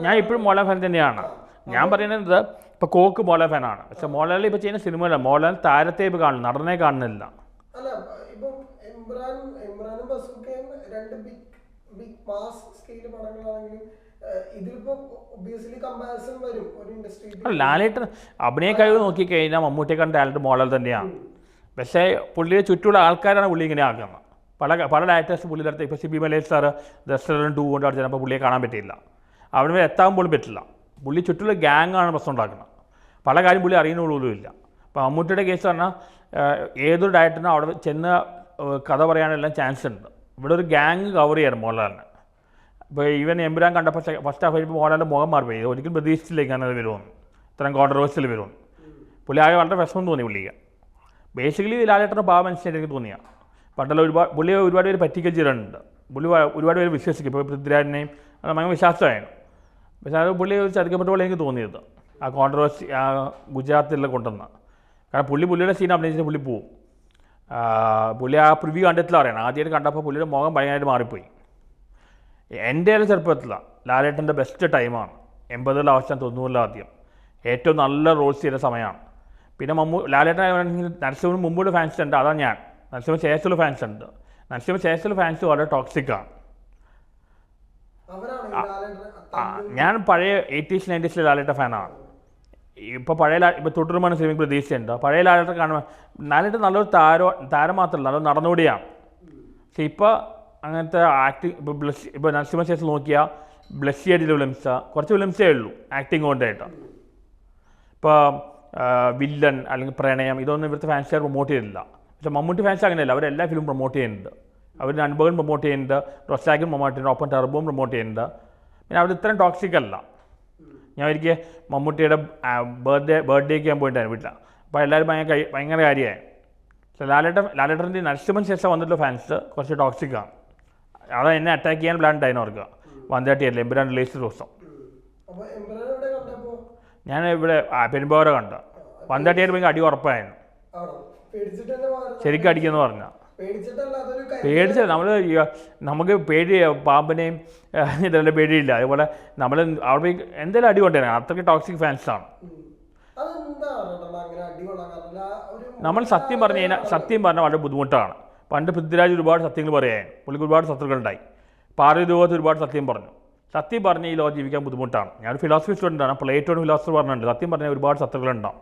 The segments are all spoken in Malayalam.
ഞാൻ ഇപ്പോഴും മോഹൻലാൽ ഫാൻ തന്നെയാണ്. ഞാൻ പറയുന്നത് ഇപ്പൊ കോക്ക് മോഹൻലാൽ ഫാനാണ് പക്ഷെ മോഹൻലാൽ ഇപ്പൊ ചെയ്യുന്ന സിനിമയല്ല. മോഹൻലാൽ താരത്തെ ഇപ്പൊ കാണുന്നു നടനെ കാണുന്നില്ല ലാലേട്ടൻ അഭിനയ കഴിവ് നോക്കിക്കഴിഞ്ഞാൽ മമ്മൂട്ടിയെക്കാളും ടാലന്റ് മോഹൻലാൽ തന്നെയാണ്. പക്ഷേ പുള്ളിയെ ചുറ്റുമുള്ള ആൾക്കാരാണ് പുള്ളി ഇങ്ങനെ ആക്കുന്നത്. പല പല ഡയറക്ടേഴ്സ് പുള്ളിയുടെ അടുത്ത് ഇപ്പോൾ സിബി മലേഷ് സാറ് ദർശനം ടൂ കൊണ്ട് അവിടെ ചിലപ്പോൾ പുള്ളിയെ കാണാൻ പറ്റിയില്ല. അവിടെ വരെ എത്താൻ പോലും പറ്റില്ല. പുള്ളി ചുറ്റുള്ള ഗ്യാങ്ങാണ് പ്രശ്നം ഉണ്ടാക്കുന്നത്. പല കാര്യം പുള്ളി അറിയുന്ന ഇല്ല അപ്പോൾ മമ്മൂട്ടിയുടെ കേസ് പറഞ്ഞാൽ ഏതൊരു ഡയറക്ടറിനും അവിടെ ചെന്ന് കഥ പറയാനെല്ലാം ചാൻസ് ഉണ്ട്. ഇവിടെ ഒരു ഗ്യാങ് കവർ ചെയ്യണം മോഹൻലാലിന്. ഇപ്പോൾ ഈവൻ എമ്പുരാൻ കണ്ടപ്പോൾ ഫസ്റ്റ് ഹാഫ് കഴിഞ്ഞപ്പോൾ മോഹൻലാലിന്റെ മുഖം മാറിപ്പോയി. ഒരിക്കലും പ്രതീക്ഷിച്ചില്ല ഇങ്ങനെ വരുമെന്ന്. ഇത്രയും കോൺട്രവേഴ്സിൽ വരുമെന്ന്. പുള്ളി ആകെ വളരെ വിഷമം തോന്നി പുള്ളിക്ക്. ബേസിക്കലി ലാലേട്ടന്റെ ഭാവം മനസ്സിലായിട്ട് എനിക്ക് തോന്നിയാണ് പണ്ടുള്ള ഒരുപാട് പുള്ളിയെ ഒരുപാട് പേര് പറ്റിക്കൽ ചെയ്തിട്ടുണ്ട്. പുള്ളി ഒരുപാട് പേര് വിശ്വസിക്കും. ഇപ്പോൾ പൃഥ്വിരാജിനെയും അത് ഭയങ്കര വിശ്വാസമായിരുന്നു. പക്ഷേ അത് പുള്ളി ഒരു ചതിക്കപ്പെട്ട പോലെ എനിക്ക് തോന്നിയത്. ആ കോൺട്രവേഴ്സി ആ ഗുജറാത്തിലെ കൊണ്ടുവന്ന. കാരണം പുള്ളി പുള്ളിയുടെ സീൻ അഭിനയിച്ചിട്ട് പുള്ളി പോവും. പുള്ളി ആ പ്രിവ്യൂ കണ്ടിട്ടില്ല അറിയണം ആദ്യമായിട്ട് കണ്ടപ്പോൾ പുള്ളിയുടെ മുഖം ഭയങ്കരമായിട്ട് മാറിപ്പോയി. എന്റെ ഒരു ചെറുപ്പത്തിലാണ് ലാലേട്ടന്റെ ബെസ്റ്റ് ടൈമാണ് എൺപതിലെ അവസാനം തൊണ്ണൂറിലെ ആദ്യം. ഏറ്റവും നല്ല റോൾസ് ചെയ്ത സമയമാണ്. പിന്നെ മമ്മൂ ലാലേട്ടൻ നരസിംഹന് മുമ്പുള്ള ഫാൻസ് ഉണ്ട്. അതാണ് ഞാൻ. നരസിംഹ ശേഷമുള്ള ഫാൻസ് ഉണ്ട്. നരസിംഹ ശേഷമുള്ള ഫാൻസ് വളരെ ടോക്സിക്കാണ് ഞാൻ പഴയ എയ്റ്റീസ് നയന്റീസിലെ ലാലേട്ട ഫാനാണ്. ഇപ്പോൾ പഴയ ഇപ്പോൾ തുടരുമാണ് സിനിമ പ്രതീക്ഷയുണ്ട്. പഴയ ലാലേട്ട കാണുമ്പോൾ ലാലേട്ട നല്ലൊരു താരം താരം മാത്രമല്ല നല്ലൊരു നടന്നുകൂടിയാണ് പക്ഷെ ഇപ്പോൾ അങ്ങനത്തെ ആക്ടിങ് ഇപ്പോൾ ബ്ലസ് ഇപ്പോൾ നരസിംഹ ശേഷം നോക്കിയാൽ ബ്ലസ്സി ആയിട്ട് വിളിംസ കുറച്ച് വിളിംസേ ഉള്ളൂ ആക്ടിങ് കൊണ്ടായിട്ട്. ഇപ്പോൾ വില്ലൻ അല്ലെങ്കിൽ പ്രണയം ഇതൊന്നും ഇവിടുത്തെ ഫാൻസുകാർ പ്രൊമോട്ട് ചെയ്തില്ല പക്ഷെ മമ്മൂട്ടി ഫാൻസ് അങ്ങനെയല്ല. അവരെല്ലാ ഫിലിം പ്രൊമോട്ട് ചെയ്യുന്നുണ്ട്. അവർ അനുഭവം പ്രൊമോട്ട് ചെയ്യുന്നുണ്ട്. റൊസാഗൻ പ്രൊമോട്ട് ചെയ്യുന്നുണ്ട് ഓപ്പൺ ടെർബോം പ്രൊമോട്ട് ചെയ്യുന്നുണ്ട്. പിന്നെ അവിടെ ഇത്രയും ടോക്സിക് അല്ല. ഞാൻ ഒരിക്കൽ മമ്മൂട്ടിയുടെ ബർത്ത്ഡേ ബർത്ത്ഡേക്ക് ഞാൻ പോയിട്ടായിരുന്നു വീട്ടിൽ. അപ്പോൾ എല്ലാവരും ഭയങ്കര കൈ- ഭയങ്കര കാര്യമായി. പക്ഷേ ലാലേട്ടൻ ലാലേട്ടന്റെ നരസിംഹൻ ശേഷം വന്നിട്ടുള്ള ഫാൻസ് കുറച്ച് ടോക്സിക് ആണ്. അത് എന്നെ അറ്റാക്ക് ചെയ്യാൻ പ്ലാൻ ഉണ്ടായിരുന്നു ഓർക്കുക. അല്ലേ എമ്പുരാൻ റിലീസ് ദിവസം. ഞാൻ ഇവിടെ പെരുമ്പോര കണ്ട. തേർട്ടി ഭയങ്കര അടി ഉറപ്പായിരുന്നു? ശരിക്കും അടിക്കുമെന്ന് പറഞ്ഞ. പേടിച്ചിട്ടല്ല അതൊരു കരുതൽ. പേടിച്ച നമ്മൾ നമുക്ക് പേടി പാമ്പിനെയും ഇതെല്ലാം പേടിയില്ല. അതുപോലെ നമ്മൾ അവിടെ പോയി എന്തെങ്കിലും അടി കൊണ്ടുവരാൻ അത്രയ്ക്ക് ടോക്സിക് ഫാൻസാണ് നമ്മൾ സത്യം പറഞ്ഞു കഴിഞ്ഞാൽ സത്യം പറഞ്ഞാൽ വളരെ ബുദ്ധിമുട്ടാണ്. പണ്ട് പൃഥ്വിരാജ് ഒരുപാട് സത്യങ്ങൾ പറയാൻ പുള്ളിക്ക് ഒരുപാട് ശത്രുക്കളുണ്ടായി. പാർവതി രൂപത്തിൽ ഒരുപാട് സത്യം പറഞ്ഞു. സത്യം പറഞ്ഞ് ഈ ലോകം ജീവിക്കാൻ ബുദ്ധിമുട്ടാണ്. ഞാൻ ഫിലോസഫി സ്റ്റുഡന്റാണ് പ്ലേറ്റോൺ ഫിലോസഫർ പറഞ്ഞിട്ടുണ്ട് സത്യം പറഞ്ഞാൽ ഒരുപാട് ശത്രുക്കളുണ്ടാവും.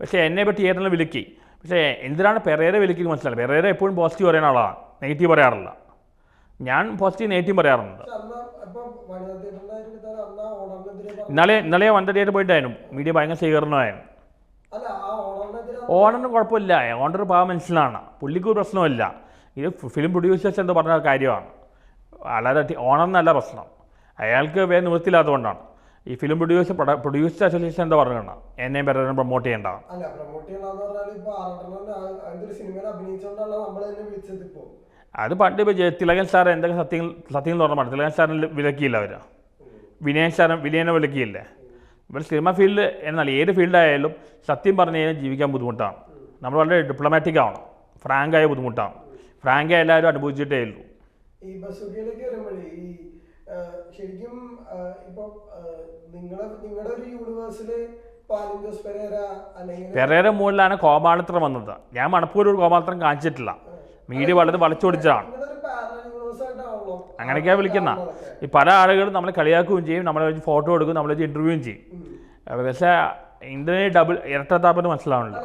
പക്ഷേ എന്നെ പറ്റി ഏതെല്ലാം വിലക്കി പക്ഷേ എന്തിനാണ് പെരേരെ വിലക്കി മനസ്സിലായത് പെരേര എപ്പോഴും പോസിറ്റീവ് പറയുന്ന ആളാണ്. നെഗറ്റീവ് പറയാറില്ല. ഞാൻ പോസിറ്റീവ് നെഗറ്റീവ് പറയാറുണ്ട്. ഇന്നലെ വനിതാ ഇന്നലെ ഇന്നലെ വന്നിട്ട് പോയിട്ടായിരുന്നു. മീഡിയ ഭയങ്കര സ്വീകരണമായിരുന്നു. ഓണറിന് കുഴപ്പമില്ല. ഓണർ പാവ മനസ്സിലാണ് പുള്ളിക്ക് ഒരു പ്രശ്നമില്ല ഇത് ഫിലിം പ്രൊഡ്യൂസേഴ്സ് എന്ന് പറഞ്ഞ കാര്യമാണ്. വളരെ ഓണറിനല്ല എന്നല്ല പ്രശ്നം. അയാൾക്ക് വേറെ നിവൃത്തിയില്ലാത്തതുകൊണ്ടാണ്. ഈ ഫിലിം പ്രൊഡ്യൂസർ പ്രൊഡ്യൂസർ അസോസിയേഷൻ എന്താ പറഞ്ഞാണ് എന്നെയും പേരെ പ്രൊമോട്ട് ചെയ്യേണ്ടതാണ് അല്ല പ്രൊമോട്ട് ചെയ്യണമെന്ന് പറഞ്ഞാൽ സിനിമയിൽ അഭിനയിച്ചുകൊണ്ടാണ് നമ്മൾ തന്നെ വിളിച്ചത് അത് പണ്ട് ഇപ്പോൾ തിലകൻ സാർ എന്തൊക്കെ സത്യങ്ങൾ സത്യങ്ങൾ തുറന്നു തിലകൻ സാറിന് വിലക്കിയില്ല അവർ വിനയൻ സാറും വിനയനെ വിലക്കിയില്ലേ? ഇവിടെ സിനിമ ഫീൽഡ് എന്നാൽ ഏത് ഫീൽഡായാലും സത്യം പറഞ്ഞു കഴിഞ്ഞാൽ ജീവിക്കാൻ ബുദ്ധിമുട്ടാണ്. നമ്മൾ വളരെ ഡിപ്ലോമാറ്റിക് ആവണം ഫ്രാങ്കായ ബുദ്ധിമുട്ടാണ്. ഫ്രാങ്കായ എല്ലാവരും അനുഭവിച്ചിട്ടേ ഉള്ളൂ. ഈ വരുമ്പോഴേ ഈ ശരിക്കും ഇപ്പൊ നിങ്ങളെ നിങ്ങളുടെ ഒരു യൂണിവേഴ്സിൽ പെരേര മുകളിലാണ് കോമാളിത്രം വന്നത്. ഞാൻ മണപ്പൂർ ഒരു കോമാളിത്രം കാണിച്ചിട്ടില്ല. മീഡിയ വളരെ വളച്ചൊടിച്ചതാണ് അങ്ങനെയൊക്കെയാണ് വിളിക്കുന്ന. ഈ പല ആളുകളും നമ്മളെ കളിയാക്കുകയും ചെയ്യും നമ്മളെ വെച്ച് ഫോട്ടോ എടുക്കും നമ്മളെ വെച്ച് ഇന്റർവ്യൂവും ചെയ്യും. പക്ഷേ ഇന്ത്യനെ ഡബിൾ ഇരട്ടത്താപ്പെന്ന് മനസ്സിലാവണില്ല